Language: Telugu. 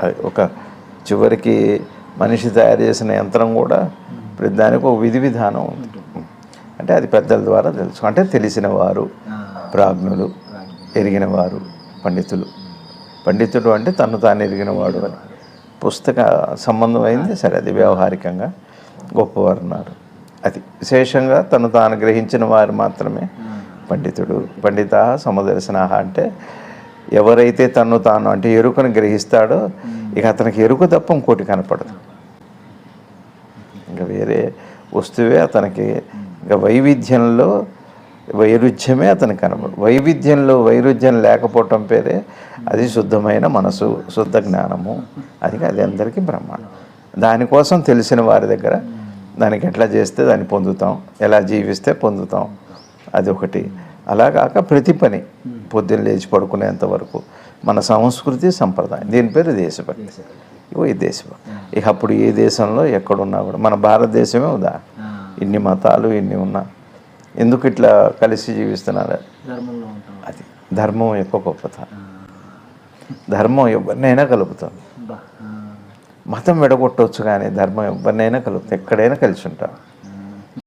అది ఒక చివరికి మనిషి తయారు చేసిన యంత్రం కూడా ప్రతి దానికి ఒక విధి విధానం ఉంది. అంటే అది పెద్దల ద్వారా తెలుసు. అంటే తెలిసిన వారు ప్రాజ్ఞులు ఎరిగిన వారు పండితులు. పండితుడు అంటే తను తాను ఎరిగినవాడు అని. పుస్తక సంబంధం అయింది. సరే అది వ్యవహారికంగా గొప్పవారు ఉన్నారు. అది విశేషంగా తను తాను గ్రహించిన వారు మాత్రమే పండితుడు. పండిత సమదర్శన అంటే ఎవరైతే తను తాను అంటే ఎరుకను గ్రహిస్తాడో ఇక అతనికి ఎరుకు తప్ప ఇంకోటి కనపడదు. ఇంకా వేరే వస్తువే అతనికి. ఇంకా వైవిధ్యంలో వైరుధ్యమే అతనికి కనపడదు వైవిధ్యంలో వైరుధ్యం లేకపోవటం పేరే అది శుద్ధమైన మనసు శుద్ధ జ్ఞానము. అది అది అందరికీ బ్రహ్మాండం. దానికోసం తెలిసిన వారి దగ్గర దానికి ఎట్లా చేస్తే దాన్ని పొందుతాం ఎలా జీవిస్తే పొందుతాం అది ఒకటి. అలా కాక ప్రతి పని. పొద్దున్న లేచి పడుకునేంత వరకు మన సంస్కృతి సంప్రదాయం. దీని పేరు దేశభక్తి. ఈ దేశభక్తి. ఇక అప్పుడు ఏ దేశంలో ఎక్కడున్నా కూడా మన భారతదేశమే ఉదా? ఇన్ని మతాలు ఇన్ని ఉన్నా. ఎందుకు ఇట్లా కలిసి జీవిస్తున్నారు? అది ధర్మం యొక్క గొప్పతనం ధర్మం ఎవరినైనా కలుపుతుంది. మతం విడగొట్టవచ్చు కానీ ధర్మం ఎవరినైనా కలుపుతుంది. ఎక్కడైనా కలిసి ఉంటాం.